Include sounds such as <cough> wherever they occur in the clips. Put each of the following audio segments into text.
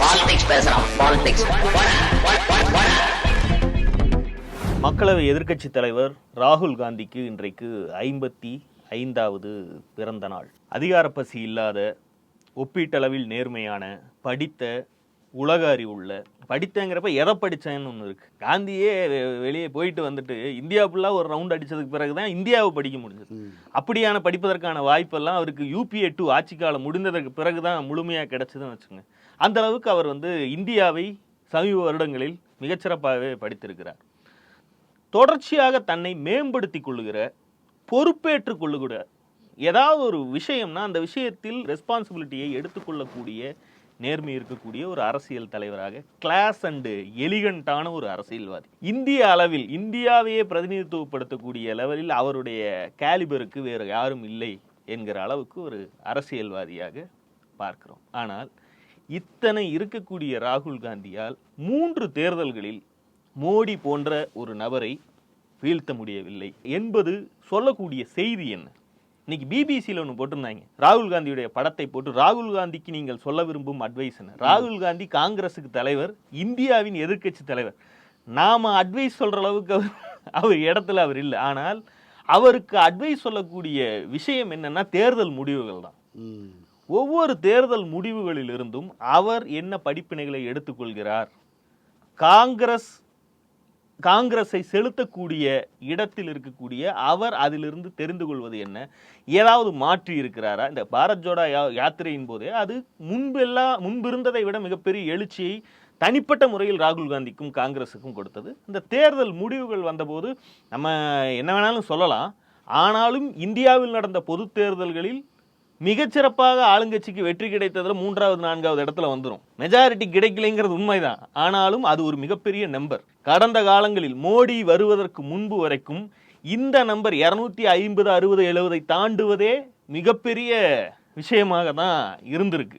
Politics பேசுறான் politics மக்களவை எதிர்க்கட்சி தலைவர் ராகுல் காந்திக்கு இன்றைக்கு ஐம்பத்தி ஐந்தாவது பிறந்த நாள். அதிகாரப்பசி இல்லாத ஒப்பீட்டளவில் நேர்மையான படித்த உலக அறிவுள்ள படித்தேங்கிறப்ப எதை படித்தேன்னு ஒன்று இருக்கு. காந்தியே வெ- வெளியே போயிட்டு வந்துட்டு இந்தியா ஃபுல்லாக ஒரு ரவுண்ட் அடிச்சதுக்கு பிறகு தான் இந்தியாவை படிக்க முடிஞ்சது. அப்படியான படிப்பதற்கான வாய்ப்பெல்லாம் அவருக்கு யூபிஏ டூ ஆட்சி காலம் முடிந்ததற்கு பிறகு தான் முழுமையாக கிடைச்சதுன்னு வச்சுங்க அந்த அளவுக்கு அவர் வந்து இந்தியாவை சமீப வருடங்களில் மிகச்சிறப்பாகவே படித்திருக்கிறார். தொடர்ச்சியாக தன்னை மேம்படுத்தி கொள்ளுகிற பொறுப்பேற்றுக் கொள்ளுகிற ஏதாவது ஒரு விஷயம்னா அந்த விஷயத்தில் ரெஸ்பான்சிபிலிட்டியை எடுத்துக்கொள்ளக்கூடிய நேர்மை இருக்கக்கூடிய ஒரு அரசியல் தலைவராக கிளாஸ் அண்டு எலிகண்டான ஒரு அரசியல்வாதி. இந்திய அளவில் இந்தியாவையே பிரதிநிதித்துவப்படுத்தக்கூடிய லெவலில் அவருடைய கேலிபருக்கு வேறு யாரும் இல்லை என்கிற அளவுக்கு ஒரு அரசியல்வாதியாக பார்க்கிறோம். ஆனால் இத்தனை இருக்கக்கூடிய ராகுல் காந்தியால் மூன்று தேர்தல்களில் மோடி போன்ற ஒரு நபரை வீழ்த்த முடியவில்லை என்பது சொல்லக்கூடிய செய்தி என்ன? இன்னைக்கு பிபிசியில் ஒன்று போட்டிருந்தாங்க. ராகுல் காந்தியுடைய படத்தை போட்டு ராகுல் காந்திக்கு நீங்கள் சொல்ல விரும்பும் அட்வைஸ் என்ன? ராகுல் காந்தி காங்கிரஸுக்கு தலைவர் இந்தியாவின் எதிர்க்கட்சி தலைவர். நாம அட்வைஸ் சொல்கிற அளவுக்கு அவர் அவர் இடத்துல அவர் இல்லை. ஆனால் அவருக்கு அட்வைஸ் சொல்லக்கூடிய விஷயம் என்னன்னா தேர்தல் முடிவுகள் தான் ஒவ்வொரு தேர்தல் முடிவுகளிலிருந்தும் அவர் என்ன படிப்பினைகளை எடுத்துக்கொள்கிறார்? காங்கிரஸ் காங்கிரஸை செலுத்தக்கூடிய இடத்தில் இருக்கக்கூடிய அவர் அதிலிருந்து தெரிந்து கொள்வது என்ன? ஏதாவது மாற்றி இருக்கிறாரா? இந்த பாரத் ஜோடா யா- யாத்திரையின் போதே அது முன்பெல்லாம் முன்பிருந்ததை விட மிகப்பெரிய எழுச்சியை தனிப்பட்ட முறையில் ராகுல் காந்திக்கும் காங்கிரஸுக்கும் கொடுத்தது. இந்த தேர்தல் முடிவுகள் வந்தபோது நம்ம என்ன வேணாலும் சொல்லலாம். ஆனாலும் இந்தியாவில் நடந்த பொது தேர்தல்களில் மிகச்சிறப்பாக ஆளுங்கட்சிக்கு வெற்றி கிடைத்ததில் மூன்றாவது நான்காவது இடத்துல வந்துடும் மெஜாரிட்டி கிடைக்கலைங்கிறது உண்மைதான். ஆனாலும் அது ஒரு மிகப்பெரிய நம்பர் கடந்த காலங்களில் மோடி வருவதற்கு முன்பு வரைக்கும் இந்த நம்பர் இரநூத்தி ஐம்பது அறுபது எழுபதை தாண்டுவதே மிகப்பெரிய விஷயமாக தான் இருந்திருக்கு.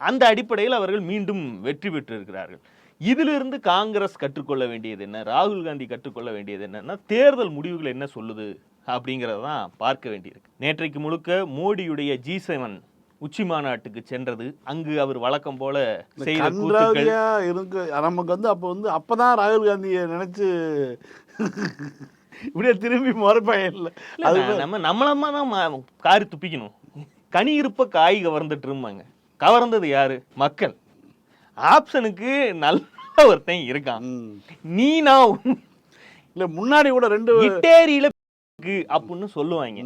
அந்த அடிப்படையில் அவர்கள் மீண்டும் வெற்றி பெற்றிருக்கிறார்கள். இதிலிருந்து காங்கிரஸ் கற்றுக்கொள்ள வேண்டியது என்ன? ராகுல் காந்தி கற்றுக்கொள்ள வேண்டியது என்னன்னா தேர்தல் முடிவுகள் என்ன சொல்லுது? அப்படிங்கிறத தான் பார்க்க வேண்டியிருக்கு. நேற்றைக்கு முழுக்க மோடியுடைய ஜி செவன் உச்சி மாநாட்டுக்கு சென்றது அங்கு அவர் வழக்கம் போல இருக்கு நமக்கு வந்து அப்போ வந்து அப்பதான் ராகுல் காந்தியை நினைச்சு இப்படியே திரும்பி இல்லை. இல்ல, அது நம்ம நம்மளமா தான் காரி துப்பிக்கணும். கனி இருப்ப காய் கவர்ந்துட்டு இருப்பாங்க கவர்ந்தது யாரு? மக்கள். ஆப்ஷனுக்கு நல்ல ஒருத்தன் இருக்கான். நீ நான் இல்ல முன்னாடி கூட ரெண்டு இட்டேரியில இருக்கு அப்படின்னு சொல்லுவாங்க.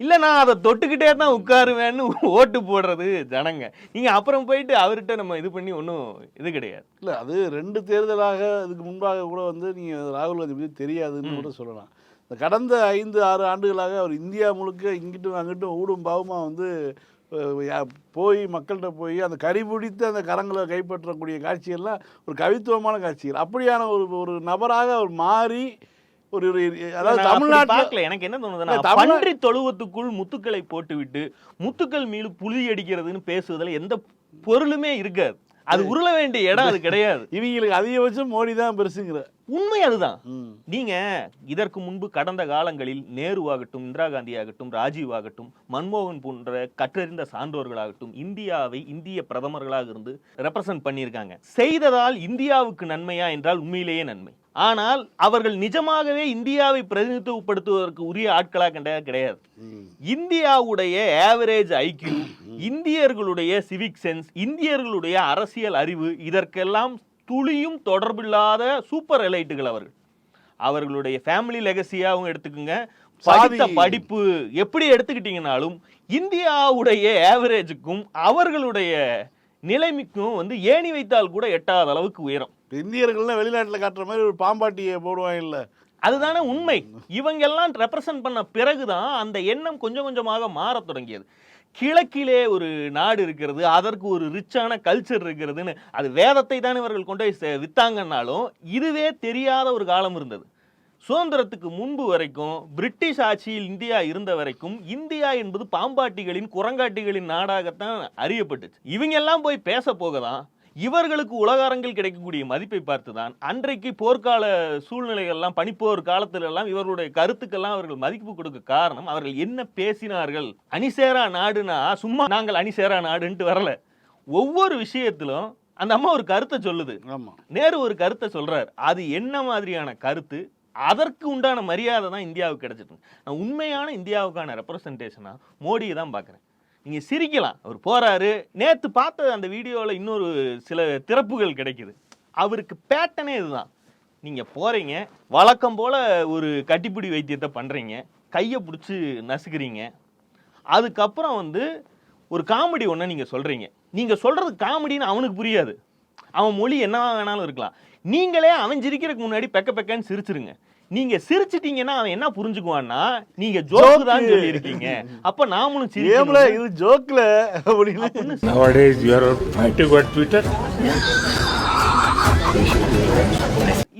இல்ல நான் அதை தொட்டுக்கிட்டே தான் உட்காருவேன்னு ஓட்டு போடுறது ஜனங்க. நீங்க அப்புறம் போயிட்டு அவர்கிட்ட நம்ம இது பண்ணி ஒன்றும் இது கிடையாது. இல்ல அது ரெண்டு தேர்தலாக இதுக்கு முன்பாக கூட வந்து நீங்க ராகுல் காந்தி பத்தி தெரியாதுன்னு கூட சொல்லலாம். இந்த கடந்த ஐந்து ஆறு ஆண்டுகளாக அவர் இந்தியா முழுக்க இங்கிட்டும் அங்கிட்டும் ஊடும் பாவமா வந்து போய் மக்கள்கிட்ட போய் அந்த கறி பிடித்து அந்த கரங்களை கைப்பற்றக்கூடிய காட்சியெல்லாம் ஒரு கவித்துவமான காட்சிகள். அப்படியான ஒரு ஒரு நபராக அவர் மாறி ஒரு ஒரு அதாவது தமிழ்நாட்டில் எனக்கு என்ன தோணுதுன்னா பன்றி தொழுவத்துக்குள் முத்துக்களை போட்டுவிட்டு முத்துக்கள் மீது புலி அடிக்கிறதுன்னு பேசுவதில் எந்த பொருளுமே இருக்காது. அது உருள வேண்டிய இடம் அது கிடையாது. <laughs> இவங்களுக்கு அதிகபட்சம் மோடி தான் பெருசுங்கிற. உண்மை அதுதான். நீங்க இதற்கு முன்பு கடந்த காலங்களில் நேரு ஆகட்டும் இந்திரா காந்தி ஆகட்டும் ராஜீவ் ஆகட்டும் மன்மோகன் போன்ற கற்றறிந்த சான்றோர்களாகட்டும் இந்தியாவை இந்திய பிரதமர்களாக இருந்து ரெப்ரசன்ட் பண்ணியிருக்காங்க. செய்ததால் இந்தியாவுக்கு நன்மையா என்றால் உண்மையிலேயே நன்மை. ஆனால் அவர்கள் நிஜமாகவே இந்தியாவை பிரதிநிதித்துவப்படுத்துவதற்கு உரிய ஆட்களாக கிடையாது. ம். இந்தியாவுடைய ஆவரேஜ் ஐக்கியூ இந்தியர்களுடைய சிவிக் சென்ஸ் இந்தியர்களுடைய அரசியல் அறிவு இதற்கெல்லாம் துளியும் தொடர்பில்லாத சூப்பர் எலைட்டுகள் அவர்கள். அவர்களுடைய ஃபேமிலி லெகசியாவும் எடுத்துக்கோங்க. படித்த படிப்பு எப்படி எடுத்துக்கிட்டீங்கனாலும் இந்தியாவுடைய ஆவரேஜுக்கும் அவர்களுடைய நிலைமைக்கும் வந்து ஏணி வைத்தால் கூட எட்டாத அளவுக்கு உயரம். இந்தியர்கள்லாம் வெளிநாட்டில் காட்டுற மாதிரி ஒரு பாம்பாட்டியை போடுவாங்க இல்லை அதுதானே உண்மை. இவங்க எல்லாம் ரெப்ரசன்ட் பண்ண பிறகுதான் அந்த எண்ணம் கொஞ்சம் கொஞ்சமாக மாறத் தொடங்கியது. கிழக்கிலே ஒரு நாடு இருக்கிறது அதற்கு ஒரு ரிச்சான கல்ச்சர் இருக்கிறதுன்னு அது வேதத்தை தான் இவர்கள் கொண்டு போய் சே- வித்தாங்கன்னாலும் இதுவே தெரியாத ஒரு காலம் இருந்தது. சுதந்திரத்துக்கு முன்பு வரைக்கும் பிரிட்டிஷ் ஆட்சியில் இந்தியா இருந்த வரைக்கும் இந்தியா என்பது பாம்பாட்டிகளின் குரங்காட்டிகளின் நாடாகத்தான் அறியப்பட்டுச்சு. இவங்க எல்லாம் போய் பேச போகதான் இவர்களுக்கு உலக அரங்கில் கிடைக்கக்கூடிய மதிப்பை பார்த்துதான் அன்றைக்கு போர்க்கால சூழ்நிலைகள்லாம் பனிப்போர் காலத்துல எல்லாம் இவர்களுடைய கருத்துக்கெல்லாம் அவர்கள் மதிப்பு கொடுக்க காரணம் அவர்கள் என்ன பேசினார்கள்? அணிசேரா நாடுனா? சும்மா நாங்கள் அணிசேரா நாடுன்ட்டு வரல. ஒவ்வொரு விஷயத்திலும் அந்த அம்மா ஒரு கருத்தை சொல்லுது. நேரு ஒரு கருத்தை சொல்றாரு. அது என்ன மாதிரியான கருத்து? அதற்கு உண்டான மரியாதை தான் இந்தியாவுக்கு கிடைச்சிட்டு உண்மையான இந்தியாவுக்கான ரெப்ரசன்டேஷனா மோடியை தான் பார்க்குறேன். நீங்கள் சிரிக்கலாம். அவர் போகிறாரு நேற்று பார்த்த அந்த வீடியோவில் இன்னொரு சில திறப்புகள் கிடைக்குது. அவருக்கு பேட்டனே இதுதான். நீங்கள் போகிறீங்க வழக்கம் போல் ஒரு கட்டிப்பிடி வைத்தியத்தை பண்ணுறீங்க கையை பிடிச்சி நசுக்கிறீங்க. அதுக்கப்புறம் வந்து ஒரு காமெடி ஒன்று நீங்கள் சொல்கிறீங்க நீங்கள் சொல்கிறது காமெடின்னு அவனுக்கு புரியாது. அவன் மொழி என்ன வேணாலும் இருக்கலாம். நீங்களே அவன் சிரிக்கிறதுக்கு முன்னாடி பெக்க பெக்கன்னு சிரிச்சிருங்க. நீங்க சிரிச்சிட்டீங்கன்னா அவன் என்ன புரிஞ்சுக்குவான்னா நீங்க ஜோக்கு தான் Joke. சொல்லி இருக்கீங்க அப்ப நாமளும் ஏம்ல சிரிக்கணும். இது ஜோக்ல அப்படின்னு. Nowadays, you are fighting on Twitter.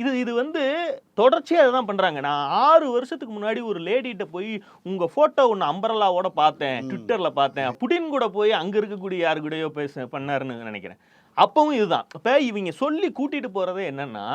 இது இது வந்து தொடர்ச்சியாக இதுதான் பண்றாங்க. நான் ஆறு வருஷத்துக்கு முன்னாடி ஒரு லேடிகிட்ட போய் உங்க போட்டோ ஒன்று அம்பரலாவோட பார்த்தேன் ட்விட்டர்ல பார்த்தேன். புடின் கூட போய் அங்க இருக்கக்கூடிய யாரு கூடயோ பேச பண்ணாருன்னு நினைக்கிறேன். அப்பவும் இதுதான். இப்போ இவங்க சொல்லி கூட்டிட்டு போறதே என்னன்னா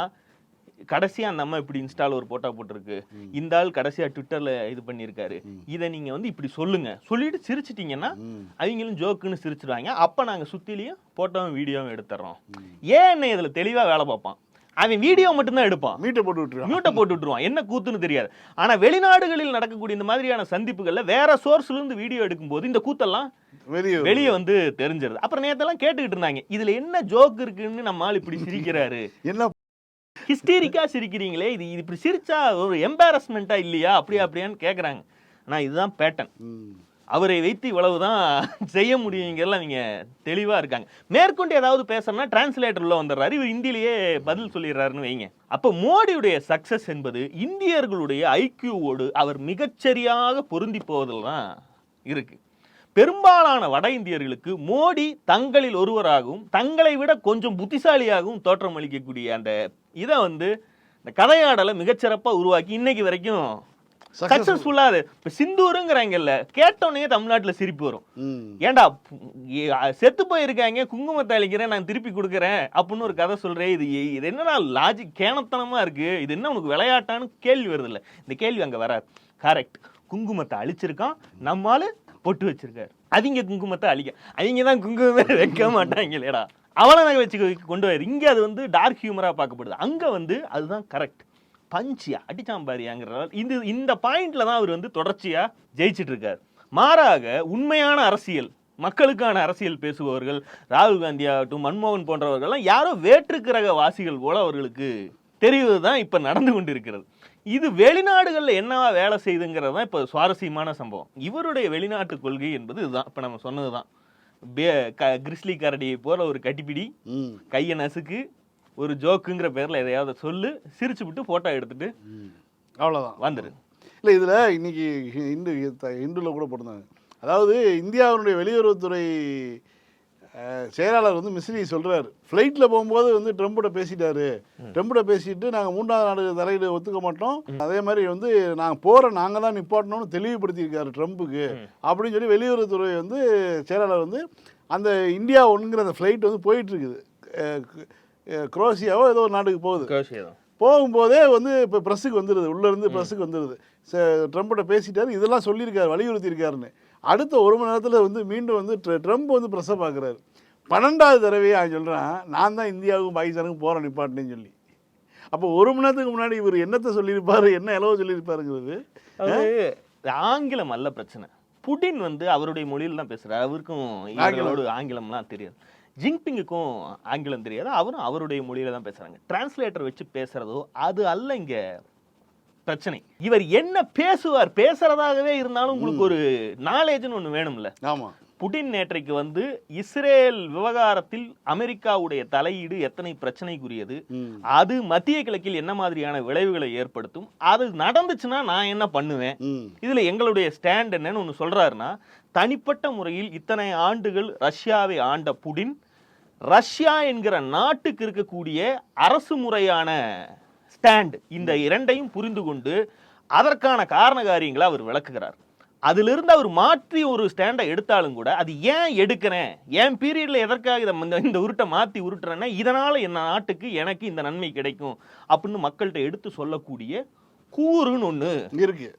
கடைசியா அந்த அம்மா இப்படி இன்ஸ்டால ஒரு போட்டோ போட்டிருக்கு. இந்த ஆள் கடைசியா ட்விட்டர்ல இது பண்ணியிருக்காரு. இதை நீங்க வந்து இப்படி சொல்லுங்க. சொல்லிட்டு சிரிச்சிட்டீங்கன்னா அவங்களும் ஜோக்குன்னு சிரிச்சிடுவாங்க அப்ப நாங்க சுத்திலையும் போட்டோவும் வீடியோவும் எடுத்துறோம். ஏன் என்ன இதுல தெளிவா வேலை பார்ப்பான்? அவன் வீடியோ மட்டும்தான் எடுப்பான். மீட்டை போட்டு விட்டுருவான். மியூட்டை போட்டு விட்டுருவான். என்ன கூத்துன்னு தெரியாது. ஆனா வெளிநாடுகளில் நடக்கக்கூடிய இந்த மாதிரியான சந்திப்புகள்ல வேற சோர்ஸ்ல இருந்து வீடியோ எடுக்கும்போது இந்த கூத்தெல்லாம் வெளியே வெளியே வந்து தெரிஞ்சிருது. அப்புறம் நேத்தெல்லாம் கேட்டுக்கிட்டு இருந்தாங்க. இதுல என்ன ஜோக் இருக்குன்னு நம்ம ஆள் இப்படி சிரிக்கிறாரு. <laughs> என்ன ஹிஸ்டீரிக்காக சிரிக்கிறீங்களே இது இது இப்படி சிரிச்சா ஒரு எம்பாரஸ்மெண்ட்டா இல்லையா? அப்படியா அப்படியான்னு கேட்குறாங்க ஆனால் இதுதான் பேட்டன் அவரை வைத்து இவ்வளவு தான் செய்ய முடியுங்கிறதுல அவங்க தெளிவாக இருக்காங்க. மேற்கொண்டு ஏதாவது பேசணும்னா டிரான்ஸ்லேட்டர் உள்ள வந்துடுறாரு. இவர் ஹிந்திலேயே பதில் சொல்லிடுறாருன்னு வைங்க. அப்போ மோடியுடைய சக்ஸஸ் என்பது இந்தியர்களுடைய ஐக்கியூவோடு அவர் மிகச்சரியாக பொருந்தி போவதில் தான் இருக்குது பெரும்பாலான வட இந்தியர்களுக்கு மோடி தங்களில் ஒருவராகவும் தங்களை விட கொஞ்சம் புத்திசாலியாகவும் தோற்றமளிக்கக்கூடிய அந்த இதை வந்து இந்த கதையாடலை மிகச்சிறப்பா உருவாக்கி இன்னைக்கு வரைக்கும் Successful. சக்சஸ்ஃபுல்லா அது. இப்ப சிந்தூருங்கிறாங்கல்ல கேட்டோன்னே தமிழ்நாட்டுல சிரிப்பு வரும். ம். ஏன்டா பு- ஏ- அ, செத்து போயிருக்காங்க குங்குமத்தை அழிக்கிறேன் நான் திருப்பி கொடுக்குறேன் அப்படின்னு ஒரு கதை சொல்றேன் இது இது என்னடா லாஜிக் கேனத்தனமா இருக்கு? இது என்ன உனக்கு விளையாட்டான்னு கேள்வி வருது இல்ல இந்த கேள்வி அங்க வராது. கரெக்ட் குங்குமத்தை அழிச்சிருக்கான் நம்மால பொட்டு வச்சிருக்காரு. அவங்க குங்குமத்தை அழிக்க. அவங்க தான் குங்குமமே வைக்க மாட்டாங்களேடா அவளை நகை வச்சு கொண்டு வர இங்கே அது வந்து டார்க் ஹியூமராக பார்க்கப்படுது. அங்கே வந்து அதுதான் கரெக்ட் பஞ்சியா அடிச்சாம்பாரியாங்கிற இந்த இந்த பாயிண்டில் தான் அவர் வந்து தொடர்ச்சியாக ஜெயிச்சுட்டு இருக்கார் மாறாக உண்மையான அரசியல் மக்களுக்கான அரசியல் பேசுபவர்கள் ராகுல் காந்தி ஆகட்டும் மன்மோகன் போன்றவர்கள்லாம் யாரோ வேற்றுக்கிரக வாசிகள் போல அவர்களுக்கு தெரிவது தான் இப்போ நடந்து கொண்டிருக்கிறது. இது வெளிநாடுகளில் என்னவா வேலை செய்யுதுங்கிறது தான் இப்போ சுவாரஸ்யமான சம்பவம். இவருடைய வெளிநாட்டு கொள்கை என்பது இதுதான். இப்போ நம்ம சொன்னது தான் கிறிஸ்லி கரடியை போல ஒரு கட்டிப்பிடி. கையை நசுக்கு ஒரு ஜோக்குங்கிற பேர்ல எதையாவது சொல்லு சிரிச்சு விட்டு போட்டோ எடுத்துட்டு ம். அவ்வளவுதான் வந்துரு இல்லை இதில் இன்னைக்கு இந்து இந்துல கூட போட்டிருந்தாங்க அதாவது இந்தியாவினுடைய வெளியுறவுத்துறை செயலாளர் வந்து மிஸ்ரி சொல்றாரு. ஃப்ளைட்டில் போகும்போது வந்து ட்ரம்ப்ட பேசிட்டாரு. ட்ரம்ப்ட பேசிட்டு நாங்கள் மூன்றாவது நாடு தலையீடு ஒத்துக்க மாட்டோம். அதே மாதிரி வந்து நாங்கள் போகிற நாங்கள் தான் நிப்பாட்டணும்னு தெளிவுபடுத்தியிருக்காரு ட்ரம்ப்புக்கு அப்படின்னு சொல்லி வெளியுறவுத்துறை வந்து செயலாளர் வந்து அந்த இந்தியா ஒன்றுங்கிற அந்த ஃப்ளைட் வந்து போயிட்டு இருக்குது அஹ், அஹ், குரோசியாவோ ஏதோ ஒரு நாட்டுக்கு போகுது. போகும்போதே வந்து இப்போ ப்ரெஸ்ஸுக்கு வந்துடுது உள்ளேருந்து ப்ரெஸ்ஸுக்கு வந்துடுது ட்ரம்ப்கிட்ட பேசிட்டாரு. இதெல்லாம் சொல்லியிருக்காரு வலியுறுத்தியிருக்காருன்னு. அடுத்த ஒரு மணி நேரத்தில் வந்து மீண்டும் வந்து ட்ர- ட்ரம்ப் வந்து ப்ரெஸ்ஸை பார்க்குறாரு பன்னெண்டாவது தடவையே அவன் சொல்கிறான் நான் தான் இந்தியாவுக்கும் பாகிஸ்தானுக்கும் போகிறேன் நிப்பாட்டினேன்னு சொல்லி. அப்போ ஒரு மணி நேரத்துக்கு முன்னாடி இவர் என்னத்தை சொல்லியிருப்பாரு என்ன இலவ சொல்லியிருப்பாருங்கிறது? ஆங்கிலம் அல்ல பிரச்சனை. புடின் வந்து அவருடைய மொழியில தான் பேசுறாரு. அவருக்கும் இவர்களோடு ஆங்கிலம்லாம் தெரியாது. ஜின்பிங்குக்கும் ஆங்கிலம் தெரியாது. அவரும் அவருடைய மொழியில தான் பேசுறாங்க. டிரான்ஸ்லேட்டர் வச்சு பேசுறதோ அது அல்ல இங்க பிரச்சனை. இவர் என்ன பேசுவார் பேசுறதாகவே இருந்தாலும் உங்களுக்கு ஒரு நாலேஜ்னு ஒண்ணு வேணும்ல. ஆமாம் புடின் நேற்றைக்கு வந்து இஸ்ரேல் விவகாரத்தில் அமெரிக்காவுடைய தலையீடு எத்தனை பிரச்சனைக்குரியது? அது மத்திய கிழக்கில் என்ன மாதிரியான விளைவுகளை ஏற்படுத்தும்? அது நடந்துச்சுன்னா நான் என்ன பண்ணுவேன்? இதுல எங்களுடைய ஸ்டாண்ட் என்னன்னு ஒன்று சொல்றாருன்னா தனிப்பட்ட முறையில் இத்தனை ஆண்டுகள் ரஷ்யாவை ஆண்ட புடின் ரஷ்யா என்கிற நாட்டுக்கு இருக்கக்கூடிய அரசு முறையான ஸ்டாண்ட் இந்த இரண்டையும் புரிந்து கொண்டு அதற்கான காரண காரியங்களை அவர் விளக்குகிறார். அதிலிருந்து அவர் மாற்றி ஒரு ஸ்டாண்டை எடுத்தாலும் கூட அது ஏன் எடுக்கிறேன்? என் பீரியட்ல எதற்காக இதை இந்த- உருட்டை மாத்தி உருட்டுறேன்னா இதனால என் நாட்டுக்கு எனக்கு இந்த நன்மை கிடைக்கும் அப்படின்னு மக்கள்கிட்ட எடுத்து சொல்லக்கூடிய கூறுன்னு ஒண்ணு. இருக்கு.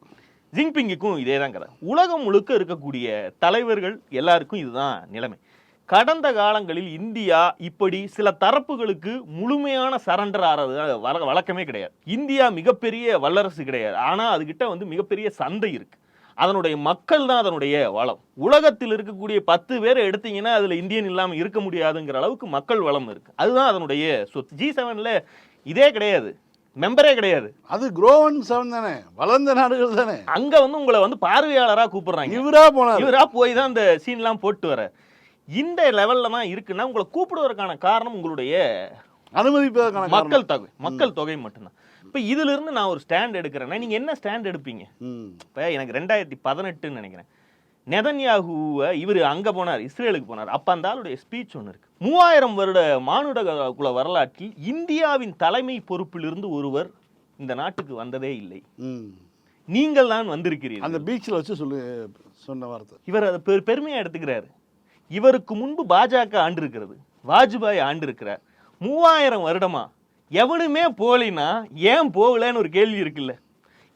ஜின்பிங்குக்கும் இதே தான் கதை உலகம் முழுக்க இருக்கக்கூடிய தலைவர்கள் எல்லாருக்கும் இதுதான் நிலைமை. கடந்த காலங்களில் இந்தியா இப்படி சில தரப்புகளுக்கு முழுமையான சரண்டர் ஆறது வழக்கமே கிடையாது. இந்தியா மிகப்பெரிய வல்லரசு கிடையாது. ஆனா அதுகிட்ட வந்து மிகப்பெரிய சந்தை இருக்கு. அதனுடைய மக்கள் தான் அதனுடைய வளம். உலகத்தில் இருக்கக்கூடிய பத்து பேரை எடுத்தீங்கன்னா அதுல இந்தியன் இல்லாம இருக்க முடியாதுங்கிற அளவுக்கு மக்கள் வளம் இருக்கு. அதுதான் அதனுடைய சொத்து. ஜி செவன்ல இதே கிடையாது. மெம்பரே கிடையாது. அது குரோவன் செவன் தானே. வளர்ந்த நாடுகள் தானே. அங்க வந்து உங்களை வந்து பார்வையாளரா கூப்பிடுறாங்க. இவரா போனார். இவரா போய் தான் அந்த சீன்லாம் போட்டு வர இந்த லெவல்ல தான் இருக்குன்னா உங்களை கூப்பிடுவதற்கான காரணம் உங்களுடைய அனுமதிப்பதற்கான. மக்கள் தொகை. மக்கள் தொகை மட்டும்தான். இப்ப இதுல இருந்து நான் ஒரு ஸ்டாண்ட் எடுக்கிறேன்னா நீங்க என்ன ஸ்டாண்ட் எடுப்பீங்க. இப்ப எனக்கு ரெண்டாயிரத்தி பதினெட்டுன்னு நினைக்கிறேன். நெதன்யாகுவை இவர் அங்க போனார் இஸ்ரேலுக்கு போனார். அப்ப அந்த ஆளுடைய ஸ்பீச் ஒன்று இருக்கு. மூவாயிரம் வருட மானுட குல வரலாற்றில் இந்தியாவின் தலைமை பொறுப்பிலிருந்து ஒருவர் இந்த நாட்டுக்கு வந்ததே இல்லை. நீங்கள் தான் வந்திருக்கிறீர்கள். அந்த பீச்சில் வச்சு சொல்லு சொன்ன வார்த்தை. இவர் அதை பெரு பெருமையா எடுத்துக்கிறாரு. இவருக்கு முன்பு பாஜக ஆண்டு இருக்கிறது வாஜ்பாய் ஆண்டு இருக்கிறார் மூவாயிரம் வருடமா எவனுமே போலினா ஏன் போகலன்னு ஒரு கேள்வி இருக்குல்ல.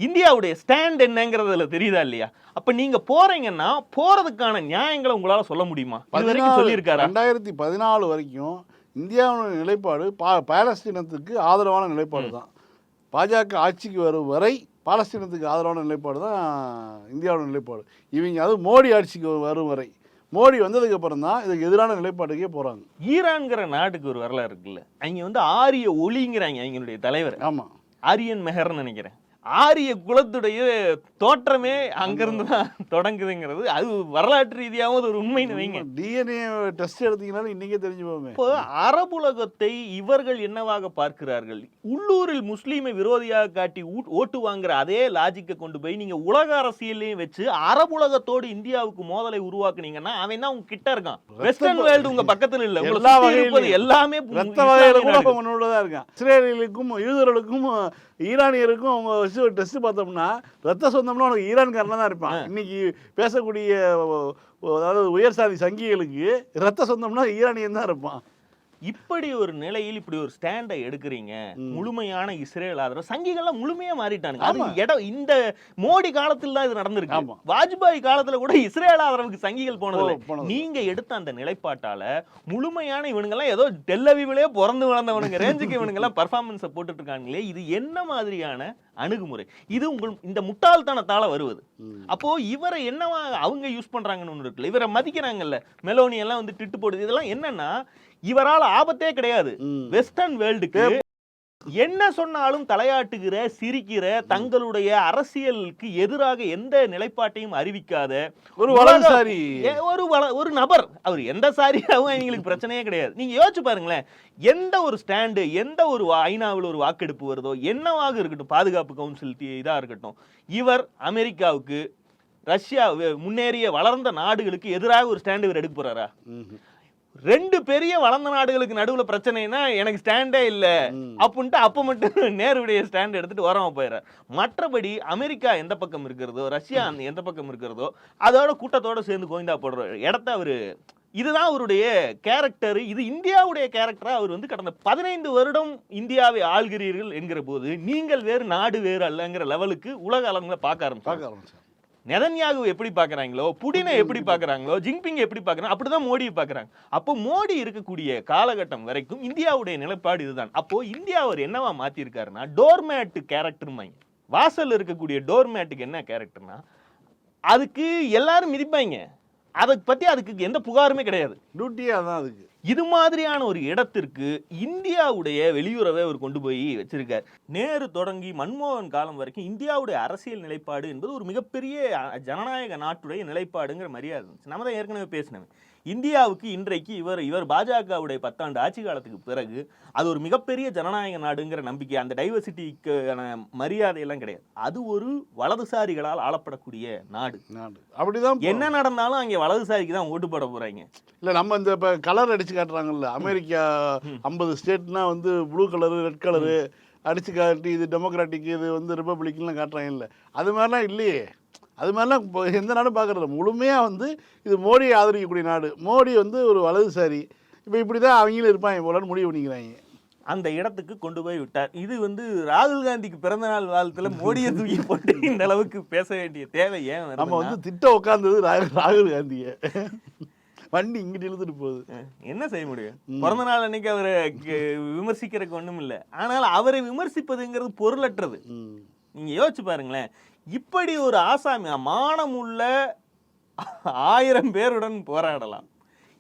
இந்தியாவுடைய ஸ்டாண்ட் என்னங்கிறதுல தெரியுதா இல்லையா? அப்ப நீங்க போறீங்கன்னா போறதுக்கான நியாயங்களை உங்களால சொல்ல முடியுமா? இது வரைக்கும் சொல்லியிருக்காரா? ரெண்டாயிரத்தி பதினாலு வரைக்கும் இந்தியாவோட நிலைப்பாடு பா பாலஸ்தீனத்துக்கு ஆதரவான நிலைப்பாடு தான். பாஜக ஆட்சிக்கு வரும் வரை பாலஸ்தீனத்துக்கு ஆதரவான நிலைப்பாடு தான் இந்தியாவோட நிலைப்பாடு. இவங்க அது மோடி ஆட்சிக்கு வரும் வரை. மோடி வந்ததுக்கு அப்புறம் தான் இதுக்கு எதிரான நிலைப்பாட்டுக்கே போறாங்க. ஈரான்ங்கிற நாட்டுக்கு ஒரு வரலாறு இருக்குல்ல. அவங்க வந்து ஆரிய ஒளிங்கிறாங்க அவங்களுடைய தலைவர். ஆமா. ஆரியன் மெஹர்னு நினைக்கிறேன். ஆரிய குலத்துடைய தோற்றமே அங்கிருந்து தான் தொடங்குதுங்கிறது. அது வரலாற்று ரீதியாகவும் அது ஒரு உண்மைன்னு வைங்க. டிஎன்ஏ டெஸ்ட் எடுத்தீங்கன்னாலும் இன்னைக்கே தெரிஞ்சு போகுமே. இப்போ அரபுலகத்தை இவர்கள் என்னவாக பார்க்கிறார்கள்? உள்ளூரில் முஸ்லீமை விரோதியாக காட்டி ஓட்டு வாங்குற அதே லாஜிக்கை கொண்டு போய் நீங்க உலக அரசியலையும் வச்சு அரபுலகத்தோடு இந்தியாவுக்கு மோதலை உருவாக்குனீங்கன்னா அவன் தான் உங்க கிட்ட இருக்கான் வெஸ்டர்ன் வேர்ல்டு உங்க பக்கத்துல இல்ல. எல்லா வகையிலும். எல்லாமே ரத்த வகையில கூட இருக்கான். இஸ்ரேலிகளுக்கும் யூதர்களுக்கும் ஈரானியருக்கும் அவங்க ஒரு டெஸ்ட் பார்த்தோம்னா ரத்த சொந்தம்னா உனக்கு ஈரான்காரனா தான் இருப்பான். இன்னைக்கு பேசக்கூடிய அதாவது உயர் சாதி சங்கிகளுக்கு ரத்த சொந்தம்னா ஈரானியன் தான் இருப்பான். இப்படி ஒரு நிலையில் இப்படி ஒரு ஸ்டாண்டை எடுக்கிறீங்க. முழுமையான இஸ்ரேல் ஆதரவு. சங்கிகள்லாம் முழுமையா மாறிட்டானுங்க. அது. இடம் இந்த மோடி காலத்துல தான் இது நடந்திருக்கு. வாஜ்பாய் காலத்துல கூட இஸ்ரேல் ஆதரவுக்கு சங்கிகள் போனது. நீங்க எடுத்த அந்த நிலைப்பாட்டால முழுமையான இவனுங்கெல்லாம் ஏதோ டெல்லவிவிலே பிறந்து வளர்ந்தவனுங்க. ரேஞ்சுக்கு இவனுங்கெல்லாம் பர்ஃபார்மன்ஸை போட்டுட்டு இருக்காங்களே இது என்ன மாதிரியான அணுகுமுறை. இது உங்கள் இந்த முட்டாள்தனத்தால வருவது. அப்போ இவரை என்னவா அவங்க யூஸ் பண்றாங்கன்னு ஒன்று இருக்குல்ல. இவரை மதிக்கிறாங்கல்ல. மெலோனி எல்லாம் வந்து திட்டு போடுது. இதெல்லாம் என்னன்னா இவரால ஆபத்தே கிடையாது. வெஸ்டர்ன் வேர்ல்டுக்கு என்ன சொன்னாலும் தலையாட்டுகிற சிரிக்கிற தங்களுடைய அரசியலுக்கு எதிராக எந்த நிலைப்பாட்டையும் அறிவிக்காத ஒரு வலதுசாரி. ஒரு வள- ஒரு நபர். அவர் எந்த சாரியாவும் எங்களுக்கு பிரச்சனையே கிடையாது. நீங்க யோசிச்சு பாருங்களேன். எந்த ஒரு ஸ்டாண்டு எந்த ஒரு ஐநாவில் ஒரு வாக்கெடுப்பு வருதோ என்னவாக இருக்கட்டும் பாதுகாப்பு கவுன்சில் தி- இதா இருக்கட்டும் இவர் அமெரிக்காவுக்கு ரஷ்யா முன்னேறிய வளர்ந்த நாடுகளுக்கு எதிராக ஒரு ஸ்டாண்டு இவர் எடுக்க போறாரா. ரெண்டு பெரிய வளர்ந்த நாடுகளுக்கு நடுவுல பிரச்சனைனா எனக்கு ஸ்டாண்டே இல்ல. அப்படின்ட்டு அப்ப மட்டும் <laughs> நேருடைய ஸ்டாண்ட் எடுத்துட்டு வரவன் போயிடுறார் மற்றபடி அமெரிக்கா எந்த பக்கம் இருக்கிறதோ ரஷ்யா எந்த பக்கம் இருக்கிறதோ அதோட கூட்டத்தோட சேர்ந்து கோவிந்தா போடுற இடத்த அவரு இதுதான் அவருடைய கேரக்டர் இது இந்தியாவுடைய கேரக்டரா அவர் வந்து கடந்த பதினைந்து வருடம் இந்தியாவை ஆள்கிறீர்கள் என்கிற போது நீங்கள் வேறு நாடு வேறு அல்லங்கிற லெவலுக்கு உலக அளவுல பார்க்க ஆரம்பிச்சேன் நெதன்யாகு எப்படி பார்க்கறாங்களோ புடினை எப்படி பார்க்கறாங்களோ ஜிங்பிங் எப்படி பார்க்கறாங்க அப்படிதான் மோடியை பார்க்கறாங்க. அப்போ மோடி இருக்கக்கூடிய காலகட்டம் வரைக்கும் இந்தியாவுடைய நிலைப்பாடு இதுதான். அப்போ இந்தியா அவர் என்னவா மாத்திருக்காருன்னா டோர்மேட் கேரக்டர் வாசல்ல இருக்கக்கூடிய டோர்மேட்டுக்கு என்ன கேரக்டர்னா அதுக்கு எல்லாரும் மிதிப்பாங்க அதை பத்தி அதுக்கு எந்த புகாருமே கிடையாது. டியூட்டியே அதான் அதுக்கு. இது மாதிரியான ஒரு இடத்திற்கு இந்தியாவுடைய வெளியுறவை அவர் கொண்டு போய் வச்சிருக்கார். நேரு தொடங்கி மன்மோகன் காலம் வரைக்கும் இந்தியாவுடைய அரசியல் நிலைப்பாடு என்பது ஒரு மிகப்பெரிய ஜனநாயக நாட்டுடைய நிலைப்பாடுங்கிற மரியாதை இருந்துச்சு. நம்ம தான் ஏற்கனவே பேசினோம். இந்தியாவுக்கு இன்றைக்கு இவர் இவர் பாஜகவுடைய பத்தாண்டு ஆட்சி காலத்துக்கு பிறகு அது ஒரு மிகப்பெரிய ஜனநாயக நாடுங்கிற நம்பிக்கை அந்த டைவர்சிட்டிக்கான மரியாதை எல்லாம் கிடையாது. அது ஒரு வலதுசாரிகளால் ஆளப்படக்கூடிய நாடு. நாடு. அப்படிதான் என்ன நடந்தாலும் அங்கே வலதுசாரிக்கு தான் ஓட்டு போட போறாங்க. இல்ல நம்ம இந்த இப்ப கலர் அடிச்சு காட்டுறாங்கல்ல. அமெரிக்கா ஐம்பது ஸ்டேட்னா வந்து ப்ளூ கலரு ரெட் கலரு அடிச்சு காட்டி இது டெமோக்ராட்டிக் இது வந்து ரிப்பப்ளிக்லாம் காட்டுறாங்க இல்ல அது மாதிரிலாம் இல்லையே. அது மாதிரிலாம் இப்போ எந்த நாடும் பார்க்கறது இல்ல. முழுமையா வந்து இது மோடியை ஆதரிக்கக்கூடிய நாடு. மோடி வந்து ஒரு வலதுசாரி. இப்போ இப்படி தான் அவங்களும் இருப்பாங்க போலன்னு முடிவு பண்ணிக்கிறாங்க. அந்த இடத்துக்கு கொண்டு போய் விட்டார். இது வந்து ராகுல் காந்திக்கு பிறந்த நாள் வாழ்த்துல மோடியை தூக்கி போட்டு இந்த அளவுக்கு பேச வேண்டிய தேவை ஏன் நம்ம வந்து திட்ட உட்கார்ந்தது ராகுல் காந்தியை. வண்டி இங்கிட்டு இழுத்துட்டு போகுது. என்ன செய்ய முடியும்? பிறந்த நாள் அன்னைக்கு அவரை விமர்சிக்கிறதுக்கு ஒண்ணும் இல்ல ஆனால் அவரை விமர்சிப்பதுங்கிறது பொருளற்றது. ம். நீங்க யோசிச்சு பாருங்களேன். இப்படி ஒரு ஆசாமி மானமுள்ள ஆயிரம் பேருடன் போராடலாம்.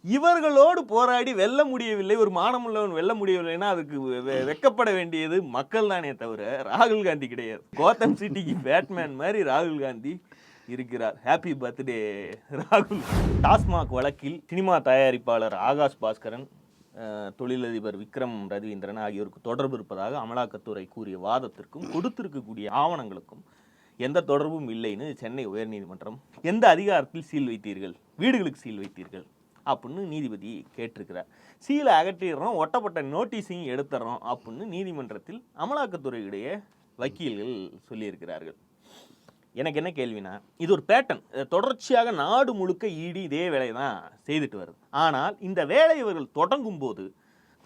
இவர்களோடு போராடி வெல்ல முடியவில்லை ஒரு மானமுள்ளவன் வெல்ல முடியவில்லைன்னா அதுக்கு வெ- வெட்கப்பட வேண்டியது மக்கள் தானே தவிர ராகுல் காந்தி கிடையாது. கோத்தம் சிட்டிக்கு பேட்மேன் மாதிரி ராகுல் காந்தி இருக்கிறார். ஹாப்பி பர்த்டே ராகுல். டாஸ்மாக் வழக்கில் சினிமா தயாரிப்பாளர் ஆகாஷ் பாஸ்கரன் தொழிலதிபர் விக்ரம் ரவீந்திரன் ஆகியோருக்கு தொடர்பு இருப்பதாக அமலாக்கத்துறை கூறிய வாதத்திற்கும் கொடுத்திருக்கக்கூடிய ஆவணங்களுக்கும் எந்த தொடர்பும் இல்லைன்னு சென்னை உயர்நீதிமன்றம் எந்த அதிகாரத்தில் சீல் வைத்தீர்கள்? வீடுகளுக்கு சீல் வைத்தீர்கள்? அப்படின்னு நீதிபதி கேட்டிருக்கிறார். சீலை அகற்றிடுறோம் ஒட்டப்பட்ட நோட்டீஸையும் எடுத்துறோம் அப்படின்னு நீதிமன்றத்தில் அமலாக்கத்துறையுடைய வக்கீல்கள் சொல்லியிருக்கிறார்கள். எனக்கு என்ன கேள்வினா இது ஒரு பேட்டன் தொடர்ச்சியாக நாடு முழுக்க ஈடி இதே வேலையை தான் செய்துட்டு வருது. ஆனால் இந்த வேலை இவர்கள் தொடங்கும் போது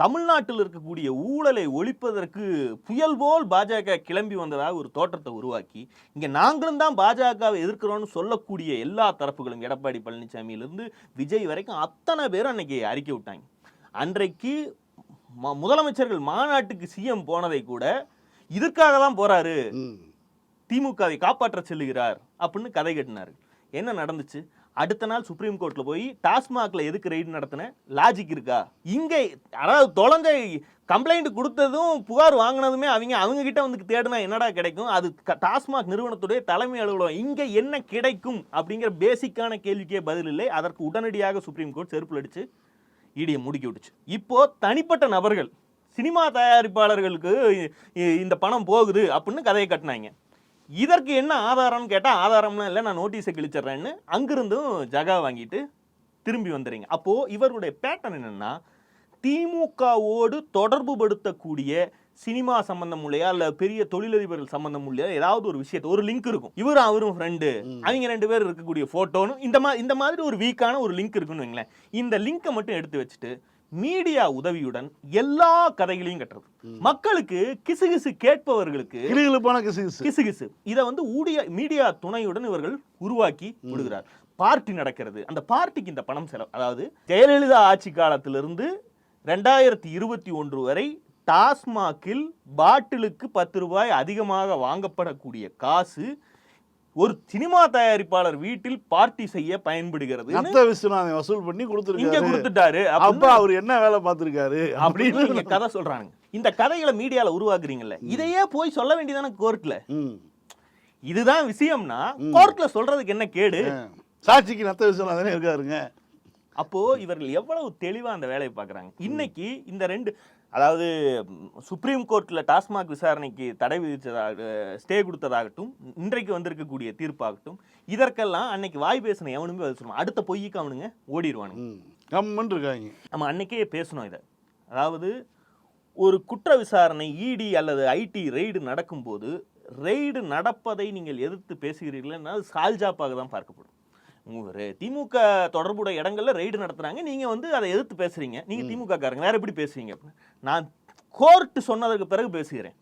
தமிழ்நாட்டில் இருக்கக்கூடிய ஊழலை ஒழிப்பதற்கு புயல் போல் பாஜக கிளம்பி வந்ததாக ஒரு தோற்றத்தை உருவாக்கி இங்கே நாங்களும் தான் பாஜகவை எதிர்க்கிறோம்னு சொல்லக்கூடிய எல்லா தரப்புகளும் எடப்பாடி பழனிசாமியிலிருந்து விஜய் வரைக்கும் அத்தனை பேரும் அன்னைக்கு அறிக்கை விட்டாங்க. அன்றைக்கு முதலமைச்சர்கள் மாநாட்டுக்கு சிஎம் போனதை கூட இதற்காக தான் போறாரு. திமுகவை காப்பாற்ற செல்லுகிறார் அப்படின்னு கதை கட்டினாரு. என்ன நடந்துச்சு? அடுத்த நாள் சுப்ரீம் கோர்ட்டில் போய் டாஸ்மாகில் எதுக்கு ரெய்டு நடத்தின? லாஜிக் இருக்கா? இங்கே அதாவது தொலைஞ்ச கம்ப்ளைண்ட் கொடுத்ததும் புகார் வாங்கினதுமே அவங்க அவங்க கிட்ட வந்து தேடினா என்னடா கிடைக்கும்? அது டாஸ்மாக் நிறுவனத்துடைய தலைமை அலுவலகம். இங்கே என்ன கிடைக்கும்? அப்படிங்கிற பேசிக்கான கேள்விக்கே பதில் இல்லை. அதற்கு உடனடியாக சுப்ரீம் கோர்ட் செருப்புல அடிச்சு இடியை முடுக்கி விட்டுச்சு. இப்போது தனிப்பட்ட நபர்கள் சினிமா தயாரிப்பாளர்களுக்கு இந்த பணம் போகுது அப்படின்னு கதையை கட்டினாங்க. இதற்கு என்ன ஆதாரம்னு கேட்டால் ஆதாரம்லாம் இல்லை நான் நோட்டீஸை கிழிச்சிடுறேன்னு அங்கிருந்தும் ஜகா வாங்கிட்டு திரும்பி வந்துடுறீங்க அப்போது இவருடைய பேட்டர்ன் என்னன்னா திமுகவோடு தொடர்பு படுத்தக்கூடிய சினிமா சம்பந்தம் இல்லையா இல்ல பெரிய தொழிலதிபர்கள் சம்பந்தம் இல்லையா ஏதாவது ஒரு விஷயத்தை ஒரு லிங்க் இருக்கும். இவரும் அவரும் ஃப்ரெண்டு அவங்க ரெண்டு பேர் இருக்கக்கூடிய போட்டோன்னு இந்த மாதிரி இந்த மாதிரி ஒரு வீக்கான ஒரு லிங்க் இருக்குன்னு வைங்களேன். இந்த லிங்கை மட்டும் எடுத்து வச்சுட்டு மீடியா உதவியுடன் எல்லா கதைகளையும் கட்டுறது. மக்களுக்கு கிசுகிசு கேட்பவர்களுக்கு கிசுகிசு. இதை வந்து ஊடிய மீடியா துணையுடன் இவர்கள் உருவாக்கி விடுகிறார். பார்ட்டி நடக்கிறது. அந்த பார்ட்டிக்கு இந்த பணம் செலவு. அதாவது ஜெயலலிதா ஆட்சி காலத்திலிருந்து ரெண்டாயிரத்தி இருபத்தி ஒன்று வரை டாஸ்மாகில் பாட்டிலுக்கு பத்து ரூபாய் அதிகமாக வாங்கப்படக்கூடிய காசு ஒரு சினிமா தயாரிப்பாளர் வீட்டில் பார்ட்டி செய்ய பயன்படுகிறது. நத்த விஸ்வநாதன் வசூல் பண்ணி இங்க கொடுத்துருக்காரு கொடுத்துட்டாரு. அப்ப அவர் என்ன வேலை பார்த்திருக்காரு? அப்படின்னு கதை சொல்றாங்க இந்த கதைகளை மீடியால உருவாக்குறீங்கல்ல இதையே போய் சொல்ல வேண்டியதானே கோர்ட்ல. இதுதான் விஷயம்னா கோர்ட்ல சொல்றதுக்கு என்ன கேடு? சாட்சிக்கு நத்த விஸ்வநாதனே இருக்காருங்க. அப்போ இவர்கள் எவ்வளவு தெளிவா அந்த வேலையை பார்க்கறாங்க. இன்னைக்கு இந்த ரெண்டு அதாவது சுப்ரீம் கோர்ட்ல டாஸ்மாக் விசாரணைக்கு தடை விதிச்சதாக ஸ்டே கொடுத்ததாகட்டும் இன்றைக்கு வந்திருக்கக்கூடிய தீர்ப்பாகட்டும் இதற்கெல்லாம் அன்னைக்கு வாய் பேசின எவனுமே பதில் சொல்லுவான் அடுத்த பொய்க்கு அவனுங்க ஓடிடுவானுங்க இருக்காங்க நம்ம அன்னைக்கே பேசணும் இதை. அதாவது ஒரு குற்ற விசாரணை இடி அல்லது ஐடி ரெய்டு நடக்கும்போது ரெய்டு நடப்பதை நீங்கள் எதிர்த்து பேசுகிறீர்கள்னா அது சால்ஜாப்பாக தான் பார்க்கப்படும். திமுக தொடர்புடைய இடங்கள்ல ரெய்டு நடத்துறாங்க. நீங்க வந்து அதை எதிர்த்து பேசுறீங்க. நீங்க திமுக காரங்க. வேற எப்படி பேசுவீங்க. நான் கோர்ட் சொன்னதற்கு பிறகு பேசுகிறேன்.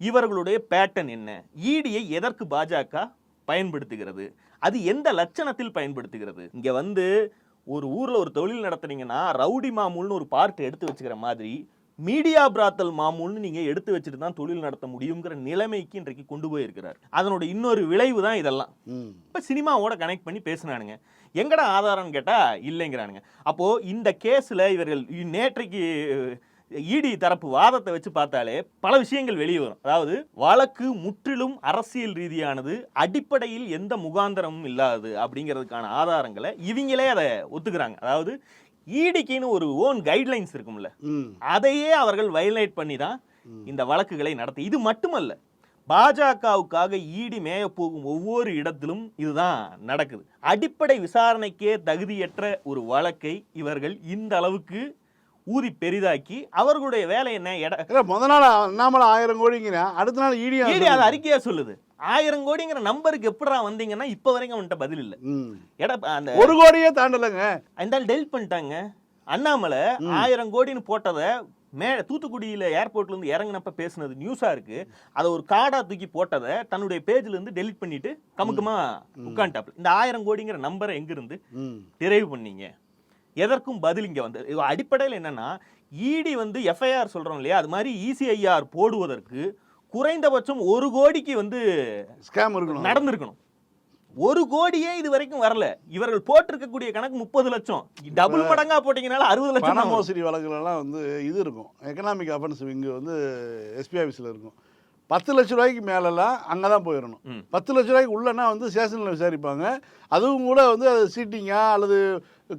இவர்களுடைய பேட்டர்ன் என்ன? ஈடியை எதற்கு பாஜக பயன்படுத்துகிறது? அது எந்த லட்சணத்தில் பயன்படுத்துகிறது? இங்க வந்து ஒரு ஊர்ல ஒரு தொழில் நடத்துனீங்கன்னா ரவுடி மாமூல்னு ஒரு பார்ட் எடுத்து வச்சுக்கிற மாதிரி மீடியா பிராத்தல் மாமூல்னு நீங்க எடுத்து வச்சுட்டு தான் தொழில் நடத்த முடியுங்கிற நிலைமைக்கு இன்றைக்கு கொண்டு போயிருக்கிறார். அதனோட இன்னொரு விளைவு தான் இதெல்லாம். இப்போ சினிமாவோட கனெக்ட் பண்ணி பேசுனானுங்க. எங்கடா ஆதாரம்னு கேட்டா இல்லைங்கிறானுங்க. அப்போ இந்த கேஸ்ல இவர்கள் நேற்றைக்கு இடி தரப்பு வாதத்தை வச்சு பார்த்தாலே பல விஷயங்கள் வெளியே வரும். அதாவது வழக்கு முற்றிலும் அரசியல் ரீதியானது அடிப்படையில் எந்த முகாந்தரமும் இல்லாதது அப்படிங்கிறதுக்கான ஆதாரங்களை இவங்களே அதை ஒத்துக்கிறாங்க. அதாவது ஈடிக்குன்னு ஒரு ஓன் கைட்லைன்ஸ் இருக்கும்ல. அதையே அவர்கள் வயலேட் பண்ணி தான் இந்த வழக்குகளை நடத்தி. இது மட்டுமல்ல பாஜகவுக்காக ஈடி மேய போகும் ஒவ்வொரு இடத்திலும் இதுதான் நடக்குது. அடிப்படை விசாரணைக்கே தகுதியற்ற ஒரு வழக்கை இவர்கள் இந்த அளவுக்கு ஊதி பெரிதாக்கி அவர்களுடைய வேலை என்ன? இல்ல, முத நாள் அண்ணாமலை ஆயிரம் கோடிங்கிறேன் அடுத்த நாள் ஈடியா ஈடி அது அறிக்கையா சொல்லுது? ஆயிரம் கோடிங்கிற நம்பருக்கு எப்படிடா வந்தீங்கன்னா இப்ப வரைக்கும் அவன்கிட்ட பதில் இல்லை. எட அந்த ஒரு கோடியே தாண்டலைங்க. அந்த டெலிட் பண்ணிட்டாங்க. அண்ணாமலை ஆயிரம் கோடின்னு போட்டதை மே தூத்துக்குடியில் ஏர்போர்ட்ல இருந்து இறங்கினப்ப பேசுனது நியூஸா இருக்கு. அதை ஒரு கார்டா தூக்கி போட்டதை தன்னுடைய பேஜ்ல இருந்து டெலிட் பண்ணிட்டு கமுக்கமா உட்காந்துட்டாப்ல இந்த ஆயிரம் கோடிங்கிற நம்பரை எங்க இருந்து ம். டிரைவ் பண்ணீங்க? எதற்கும் பதில் இங்க வந்து இது அடிப்படையில் என்னன்னா இடி வந்து எஃப்ஐஆர் சொல்றோம் இல்லையா? அது மாதிரி E இசிஐஆர் போடுவதற்கு குறைந்தபட்சம் ஒரு கோடிக்கு வந்து ஸ்கேம் இருக்கணும். நடந்திருக்கணும். ஒரு கோடியே இது வரைக்கும் வரல. இவர்கள் போட்டிருக்கக்கூடிய கணக்கு முப்பது லட்சம். டபுள் மடங்கா போட்டீங்கனால அறுபது லட்சம் பண. மோசடி வழக்குலலாம் வந்து இது இருக்கும். எக்கனாமிக் அஃபென்ஸ் இங்கே வந்து எஸ்பி ஆஃபீஸில் இருக்கும். பத்து லட்ச ரூபாய்க்கு மேலெல்லாம் அங்கே தான் போயிடணும். பத்து லட்ச ரூபாய்க்கு உள்ளனா வந்து ஸ்டேஷனில் விசாரிப்பாங்க. அதுவும் கூட வந்து அது சீட்டிங்கா அல்லது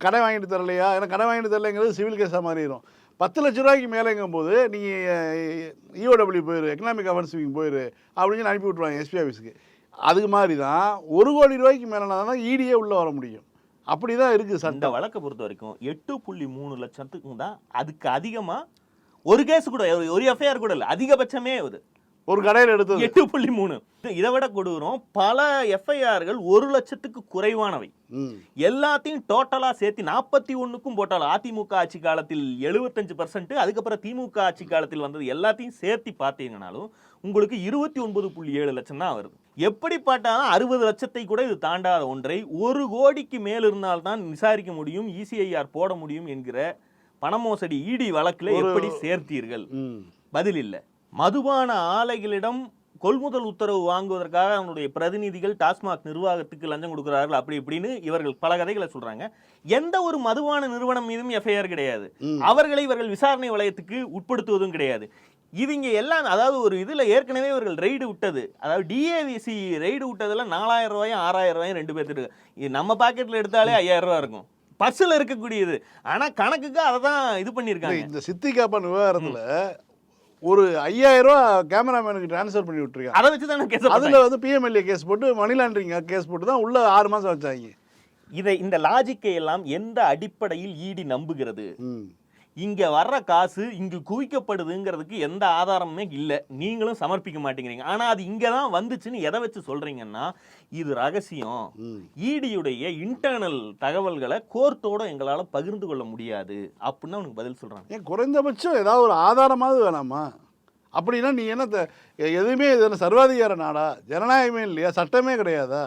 கடை வாங்கிட்டு தரலையா? ஏன்னா கடை வாங்கிட்டு தரலைங்கிறது சிவில் கேஸாக மாறிடும் பத்து லட்ச ரூபாய்க்கு மேலேங்கும் போது நீங்கள் இஓடபிள்யூ போயிரு எக்கனாமிக் அஃபென்ஸ் போயிரு அப்படின்னு சொல்லி அனுப்பி விட்ருவாங்க எஸ்பி ஆஃபீஸுக்கு அதுக்கு மாதிரி தான் ஒரு கோடி ரூபாய்க்கு மேலே தான் ஈடியே உள்ளே வர முடியும். அப்படி தான் இருக்குது இந்த வழக்கை பொறுத்த வரைக்கும் எட்டு புள்ளி மூணு லட்சத்துக்கும் தான் அதுக்கு அதிகமாக ஒரு கேஸ் கூட ஒரு- எஃப்ஐஆர் கூட இல்லை அதிகபட்சமே அது ஒரு கடையில் எடுத்தது. எட்டு புள்ளி மூணு. இதை விட கொடுக்குறோம் பல எஃப்ஐஆர்கள் ஒரு லட்சத்துக்கு குறைவானவை. எல்லாத்தையும் டோட்டலா சேர்த்து நாற்பத்தி ஒண்ணுக்கும் போட்டாலும் அதிமுக ஆட்சி காலத்தில் எழுபத்தஞ்சு பர்சன்ட் அதுக்கப்புறம் திமுக ஆட்சி காலத்தில் வந்தது எல்லாத்தையும் சேர்த்து பார்த்தீங்கன்னாலும் உங்களுக்கு இருபத்தி ஒன்பது புள்ளி ஏழு லட்சம் தான் வருது. எப்படி பார்த்தாலும் அறுபது லட்சத்தை கூட இது தாண்டாத ஒன்றை ஒரு கோடிக்கு மேல் இருந்தால்தான் விசாரிக்க முடியும் இசிஐஆர் போட முடியும் என்கிற பண மோசடி இடி வழக்குல எப்படி சேர்த்தீர்கள்? பதில் இல்லை. மதுபான ஆலைகளிடம் கொள்முதல் உத்தரவு வாங்குவதற்காக அவனுடைய பிரதிநிதிகள் டாஸ்மாக் நிர்வாகத்துக்கு லஞ்சம் கொடுக்குறார்கள் அப்படி இப்படின்னு இவர்கள் பல கதைகளை சொல்றாங்க. எந்த ஒரு மதுபான நிறுவனம் மீதும் எஃப்ஐஆர் கிடையாது. அவர்களை இவர்கள் விசாரணை வளையத்துக்கு உட்படுத்துவதும் கிடையாது. இவங்க எல்லாம் அதாவது ஒரு இதுல ஏற்கனவே இவர்கள் ரெய்டு விட்டது. அதாவது டிஏவிசி ரெய்டு விட்டதுல நாலாயிரம் ரூபாயும் ஆறாயிரம் ரூபாயும் ரெண்டு பேர்த்துக்கு இது நம்ம பாக்கெட்ல எடுத்தாலே ஐயாயிரம் ரூபாய் இருக்கும். பர்ஸில் இருக்கக்கூடியது. ஆனா கணக்குக்கு அதை தான் இது பண்ணியிருக்காங்க. இந்த சித்தி காப்பான் விவகாரத்தில் ஒரு ஐயாயிரம் ரூபா கேமராமேனுக்கு ட்ரான்ஸ்ஃபர் பண்ணி விட்டுருக்காங்க அதை வச்சு தானே கேஸ் அதில் வந்து பிஎம்எல்ஏ கேஸ் போட்டு மணி லாண்டரிங் கேஸ் போட்டு தான் உள்ள ஆறு மாதம் வச்சாங்க. இதை இந்த லாஜிக்கை எல்லாம் எந்த அடிப்படையில் ஈடி நம்புகிறது? ம். இங்க வர்ற காசு இங்கு குவிக்கப்படுதுங்கிறதுக்கு எந்த ஆதாரமுமே இல்லை. நீங்களும் சமர்ப்பிக்க மாட்டேங்கிறீங்க. ஆனா அது இங்க தான் வந்துச்சுன்னு எதை வச்சு சொல்றீங்கன்னா இது ரகசியம். ஈடியுடைய இன்டர்னல் தகவல்களை கோர்ட்டோட எங்களால பகிர்ந்து கொள்ள முடியாது அப்படின்னு அவனுக்கு பதில் சொல்றாங்க. ஏன் குறைந்தபட்சம் ஏதாவது ஒரு ஆதாரமாவது வேணாமா? அப்படின்னா நீ என்ன எதுவுமே இது சர்வாதிகார நாடா? ஜனநாயகமே இல்லையா? சட்டமே கிடையாதா?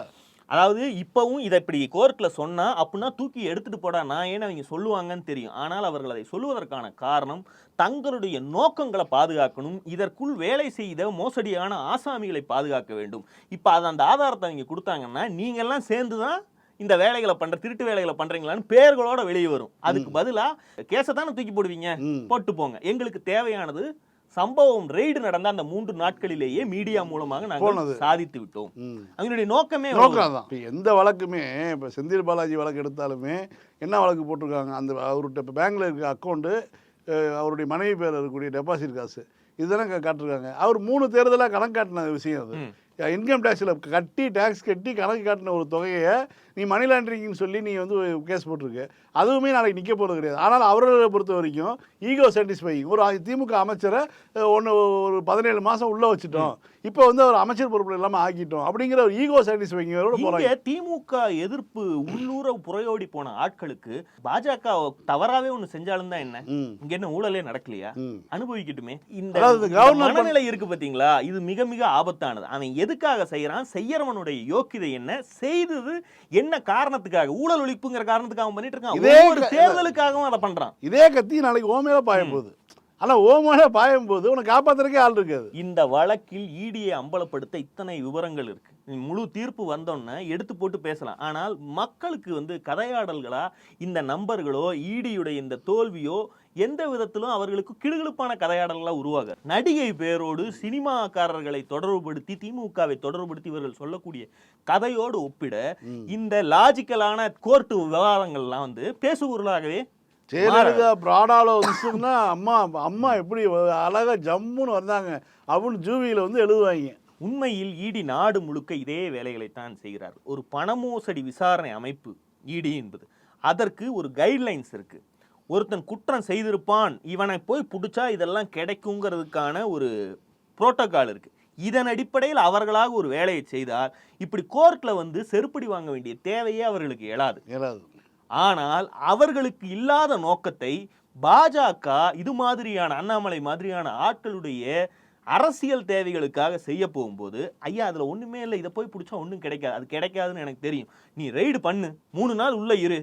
அதாவது இப்பவும் இதை இப்படி கோர்ட்ல சொன்னா அப்படின்னா தூக்கி எடுத்துட்டு போடா நான் ஏன்னு அவங்க சொல்லுவாங்கன்னு தெரியும். ஆனால் அவர்கள் அதை சொல்லுவதற்கான காரணம் தங்களுடைய நோக்கங்களை பாதுகாக்கணும் இதற்குள் வேலை செய்த மோசடியான ஆசாமிகளை பாதுகாக்க வேண்டும். இப்போ அது அந்த ஆதாரத்தை அவங்க கொடுத்தாங்கன்னா நீங்க எல்லாம் சேர்ந்து தான் இந்த வேலைகளை பண்ற திருட்டு வேலைகளை பண்றீங்களான்னு பேர்களோட வெளியே வரும். அதுக்கு பதிலா கேஸை தானே தூக்கி போடுவீங்க? போட்டு போங்க. எங்களுக்கு தேவையானது சம்பவம் ரெய்டு நடந்த அந்த மூன்று நாட்களிலேயே மீடியா மூலமாக நாங்கள். சாதித்து விட்டோம். அவங்களுடைய நோக்கமே நோக்கம் தான் எந்த வழக்குமே இப்போ செந்தில் பாலாஜி வழக்கு எடுத்தாலுமே என்ன வழக்கு போட்டிருக்காங்க? அந்த அவர்கிட்ட இப்போ பேங்க்ல இருக்க அக்கௌண்ட்டு அவருடைய மனைவி பேர் இருக்கக்கூடிய டெபாசிட் காசு. கா- காட்டிருக்காங்க. அவர் மூணு தேர்தலாக கணக்கு காட்டின விஷயம் அது. இன்கம் டேக்ஸில் கட்டி டேக்ஸ் கட்டி கணக்கு காட்டின ஒரு தொகையை நீ மணி லாண்டரிங்னு சொல்லி நீ வந்து கேஸ் போட்டிருக்க. அதுவுமே நாளைக்கு நிற்க போகிறது கிடையாது. ஆனால் அவர்களை பொறுத்த வரைக்கும் ஈகோ சாட்டிஸ்ஃபைங் ஒரு திமுக அமைச்சரை ஒன்று ஒரு பதினேழு மாதம் உள்ளே வச்சுட்டோம். இப்போ வந்து அவர் அமைச்சர் பொறுப்பில் இல்லாமல் ஆக்கிட்டோம். அப்படிங்கிற ஒரு ஈகோ சாட்டிஸ்ஃபைங்கோட போகிறாங்க திமுக எதிர்ப்பு உள்ளூர புறையோடி போன ஆட்களுக்கு பாஜக தவறாவே ஒண்ணு செஞ்சாலும் தான் என்ன இங்க என்ன ஊழலே நடக்கலையா? அனுபவிக்கட்டுமே. இந்த மனநிலை இருக்கு பாத்தீங்களா? இது மிக மிக ஆபத்தானது. அவன் எதுக்காக செய்யறான்? செய்யறவனுடைய யோக்கியதை என்ன? செய்தது என்ன காரணத்துக்காக? ஊழல் ஒழிப்புங்கிற காரணத்துக்காக பண்ணிட்டு இருக்கான். இதே தேர்தலுக்காகவும் அதை பண்றான். இதே கத்தி நாளைக்கு ஓ மேலே பாயும் போகுது ஆனால் ஓ மேலே பாயும் போது உன்னை காப்பாத்துறதுக்கே ஆள் இருக்காது. இந்த வழக்கில் ஈடியை அம்பலப்படுத்த இத்தனை விவரங்கள் இருக்கு. முழு தீர்ப்பு வந்தோன்னே எடுத்து போட்டு பேசலாம். ஆனால் மக்களுக்கு வந்து கதையாடல்களா இந்த நம்பர்களோ ஈடியுடைய இந்த தோல்வியோ எந்த விதத்திலும் அவர்களுக்கு கிடுகிடுப்பான கதையாடல்களா உருவாக. நடிகை பேரோடு சினிமாக்காரர்களை தொடர்புபடுத்தி திமுகவை தொடர்புபடுத்தி இவர்கள் சொல்லக்கூடிய கதையோடு ஒப்பிட இந்த லாஜிக்கலான கோர்ட்டு விவகாரங்கள்லாம் வந்து பேசுபொருளாகவே ஜெயலலிதா பிராடால வந்துச்சுன்னா அம்மா அம்மா எப்படி அழகா ஜம்முன்னு வந்தாங்க. அப்படின்னு ஜூவியில் வந்து எழுதுவாங்க. உண்மையில் இடி நாடு முழுக்க இதே வேலைகளைத்தான் செய்கிறார். ஒரு பணமோசடி விசாரணை அமைப்பு இடி என்பது. அதற்கு ஒரு கைட்லைன்ஸ் இருக்கு. ஒருத்தன் குற்றம் செய்திருப்பான் இவனை போய் பிடிச்சா இதெல்லாம் கிடைக்குங்கிறதுக்கான ஒரு புரோட்டோகால் இருக்கு. இதன் அடிப்படையில் அவர்களாக ஒரு வேலையை செய்தால் இப்படி கோர்ட்ல வந்து செருப்படி வாங்க வேண்டிய தேவையே அவர்களுக்கு எழாது. ஏறாது ஆனால் அவர்களுக்கு இல்லாத நோக்கத்தை பாஜக இது மாதிரியான அண்ணாமலை மாதிரியான ஆட்களுடைய அரசியல் தேவைகளுக்காக செய்ய போகும்போது ஐயா அதுல ஒண்ணுமே இல்லை இதை போய் பிடிச்சா ஒன்றும் கிடைக்காது அது கிடைக்காதுன்னு எனக்கு தெரியும். நீ ரெய்டு பண்ணு. மூணு நாள் உள்ள இரு.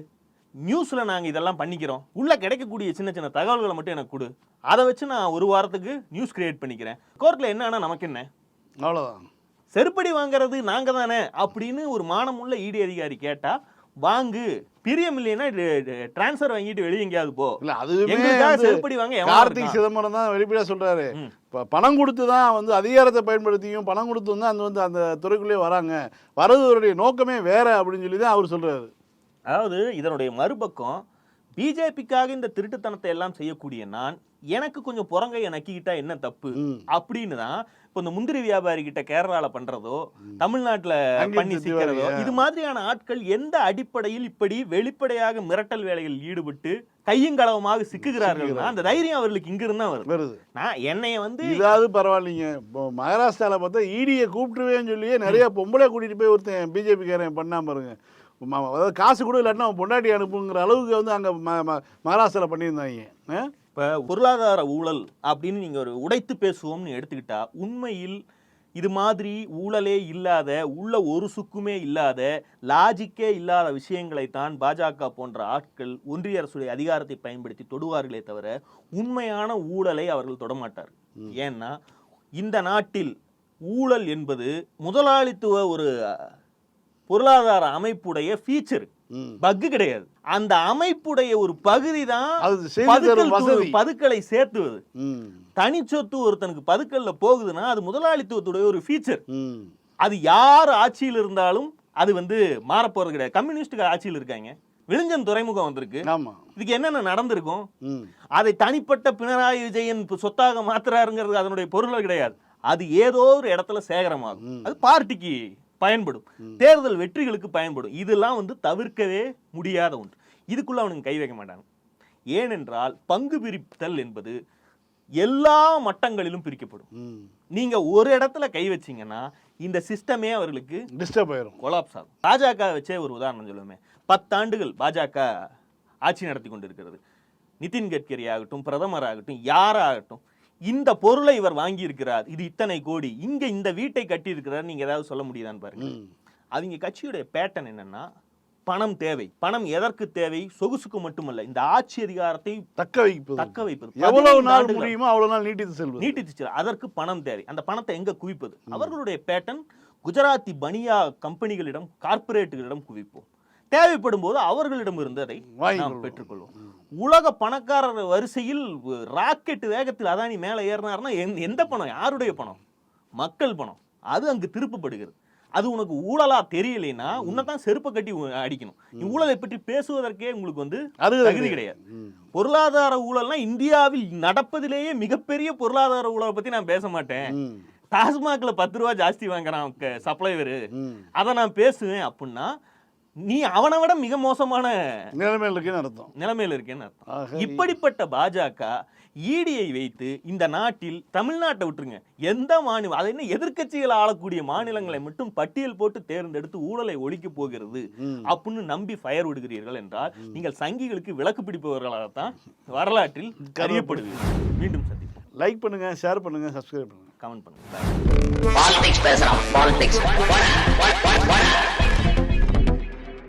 நியூஸ்ல நாங்க இதெல்லாம் பண்ணிக்கிறோம். உள்ள கிடைக்கக்கூடிய சின்ன சின்ன தகவல்களை மட்டும் எனக்கு கொடு. அதை வச்சு நான் ஒரு வாரத்துக்கு நியூஸ் கிரியேட் பண்ணிக்கிறேன். கோர்ட்ல என்ன ஆனா நமக்கு என்ன? அவ்வளோதான் செருப்படி வாங்குறது நாங்க தானே? அப்படின்னு ஒரு மானமுள்ள இடி அதிகாரி கேட்டா வாங்கு. பிரியம் இல்லைன்னா டிரான்ஸ்ஃபர் வாங்கிட்டு வெளியே எங்கேயாவது போ. இல்ல அதுவுமே செருப்படி வாங்க கார்த்திக்? சிதம்பரம் தான் வெளிப்படையா சொல்றாரு. பணம் கொடுத்து தான் வந்து அதிகாரத்தை பயன்படுத்தியும் பணம் கொடுத்து வந்து அந்த வந்து அந்த துறைக்குள்ளே வராங்க. வரதுவருடைய நோக்கமே வேற அப்படின்னு சொல்லி தான் அவர் சொல்றாரு. அதாவது இதனுடைய மறுபக்கம் பிஜேபிக்காக இந்த திருட்டுத்தனத்தை எல்லாம் செய்யக்கூடிய நான் எனக்கு கொஞ்சம் புறங்கைய நக்கிக்கிட்டா என்ன தப்பு. அப்படின்னு தான் இப்போ இந்த முந்திரி வியாபாரி கிட்ட கேரளால பண்றதோ தமிழ்நாட்டுல பண்ணி சிக்கிறதோ. இது மாதிரியான ஆட்கள் எந்த அடிப்படையில் இப்படி வெளிப்படையாக மிரட்டல் வேலைகளில் ஈடுபட்டு கையுங்களவமாக சிக்குகிறார்கள்னா அந்த தைரியம் அவர்களுக்கு இங்கிருந்து தான் வருது. நான் என்னைய வந்து இதாவது பரவாயில்லைங்க. இப்போ மகாராஷ்டிராவில் பார்த்தா இடியை கூப்பிட்டுருவேன்னு சொல்லியே நிறைய பொம்பளை கூட்டிட்டு போய் ஒருத்தன் பிஜேபிக்காரன் பண்ணாம பாருங்க. ம- அதாவது காசு கூட இல்லாட்டினா அவன் பொண்டாட்டி அனுப்புங்கிற அளவுக்கு வந்து அங்கே மகாராஷ்டிராவில் பண்ணியிருந்தாங்க? இப்போ பொருளாதார ஊழல் அப்படின்னு நீங்கள் ஒரு உடைத்து பேசுவோம்னு எடுத்துக்கிட்டா உண்மையில் இது மாதிரி ஊழலே இல்லாத உள்ள ஒரு சுக்குமே இல்லாத லாஜிக்கே இல்லாத விஷயங்களை தான் பாஜக போன்ற ஆட்கள் ஒன்றிய அரசுடைய அதிகாரத்தை பயன்படுத்தி தொடுவார்களே தவிர உண்மையான ஊழலை அவர்கள் தொடமாட்டார். ஏன்னா இந்த நாட்டில் ஊழல் என்பது முதலாளித்துவ ஒரு பொருளாதார அமைப்புடைய ஃபீச்சர். பக்கு கிடையாது. அந்த அமைப்புடைய ஒரு பகுதி தான் பதுக்கலை சேர்த்துவது. ம். தனிச்சொத்து ஒருத்தனுக்கு பதுக்கல்ல போகுதுன்னா அது முதலாளித்துவத்துடைய ஒரு ஃபீச்சர் அது யார் ஆட்சியில் இருந்தாலும் அது வந்து மாறப்போறது கிடையாது. கம்யூனிஸ்ட் ஆட்சியில் இருக்காங்க. விழுஞ்சன் துறைமுகம் வந்திருக்கு. இதுக்கு என்னென்ன நடந்திருக்கும்? அதை தனிப்பட்ட பினராயி விஜயன் சொத்தாக மாத்துறாருங்கிறது அதனுடைய பொருள் கிடையாது. அது ஏதோ ஒரு இடத்துல சேகரமாகும். அது பார்ட்டிக்கு பயன்படும். தேர்தல் வெற்றிகளுக்கு பயன்படும். இதெல்லாம் வந்து தவிர்க்கவே முடியாத ஒன்று. இதுக்குள்ள அவனுங்க கை வைக்க மாட்டாங்க. ஏனென்றால் பங்கு பிரித்தல் என்பது எல்லா மட்டங்களிலும் பிரிக்கப்படும். நீங்க ஒரு இடத்துல கை வச்சீங்கன்னா இந்த சிஸ்டமே அவர்களுக்கு டிஸ்டர்ப் ஆயிரும். கொலாப்ஸ் ஆகும். பாஜக வச்சே ஒரு உதாரணம் சொல்லுவோமே. பத்தாண்டுகள் பாஜக ஆட்சி நடத்தி கொண்டிருக்கிறது. நிதின் கட்கரி ஆகட்டும் பிரதமர் ஆகட்டும் யாராகட்டும் இந்த பொருளை இவர் வாங்கி இருக்கிறார் இது இத்தனை கோடி. இங்க இந்த வீட்டை கட்டி இருக்கிறார் நீங்க ஏதாவது சொல்ல முடியுதான்னு பாருங்க அவங்க கட்சியுடைய பேட்டர்ன் என்னன்னா பணம் தேவை. பணம் எதற்கு தேவை? சொகுசுக்கு மட்டுமல்ல. இந்த ஆட்சி அதிகாரத்தை தக்க வைப்பது. தக்க வைப்பது. எவ்வளவு 15 நாள். முடியுமோ அவ்வளவு நாள் நீட்டித்து செல்வது. நீட்டிச்சு அதற்கு பணம் தேவை. அந்த பணத்தை எங்க குவிப்பது? அவர்களுடைய பேட்டன் குஜராத்தி பனியா கம்பெனிகளிடம் கார்ப்பரேட்டுகளிடம் குவிப்போம். தேவைப்படும் போது அவர்களிடம் இருந்து அதை வாங்கிக் நாம் கொள்வோம். பெற்றுக்கொள்வோம். உலக பணக்காரர் வரிசையில் ராக்கெட் வேகத்தில் அதானி மேலே ஏறினார்னா எந்த- எந்த பணம்? யாருடைய பணம்? மக்கள் பணம். அது அங்கு திருப்பப்படுகிறது. அது உனக்கு ஊழலா தெரியலைன்னா உன்னைத்தான் செருப்பை கட்டி அடிக்கணும். ஊழலை பற்றி பேசுவதற்கே உங்களுக்கு வந்து அருகதை தகுதி கிடையாது. பொருளாதார ஊழல்னா இந்தியாவில் நடப்பதிலேயே மிகப்பெரிய பொருளாதார ஊழலை பத்தி நான் பேச மாட்டேன். டாஸ்மாக்ல பத்து ரூபா ஜாஸ்தி வாங்குறான் சப்ளைவர். அதை நான் பேசுவேன் அப்படின்னா நீ அவனை விட மிக மோசமான நிலைமையில் இருக்குன்னு அர்த்தம். நிலைமையில இருக்கேன்னு அர்த்தம். இப்படிப்பட்ட பாஜக ஈடியை வைத்து இந்த நாட்டில் தமிழ்நாட்டை விட்டுருங்க. எந்த மாநிலம் அதை என்ன எதிர்க்கட்சிகள் ஆளக்கூடிய மாநிலங்களை மட்டும் பட்டியல் போட்டு தேர்ந்தெடுத்து ஊழலை ஒழிக்க போகிறது. அப்படின்னு நம்பி ஃபயர் விடுகிறீர்கள் என்றால் நீங்கள் சங்கிகளுக்கு விளக்கு பிடிப்பவர்களாகத்தான் வரலாற்றில் அறியப்படுவீர்கள். மீண்டும் சந்திப்போம். லைக் பண்ணுங்க ஷேர் பண்ணுங்க சப்ஸ்கிரைப் பண்ணுங்க. கமெண்ட் பண்ணுங்க. பாலிடிக்ஸ் பேசுறான் பாலிடிக்ஸ்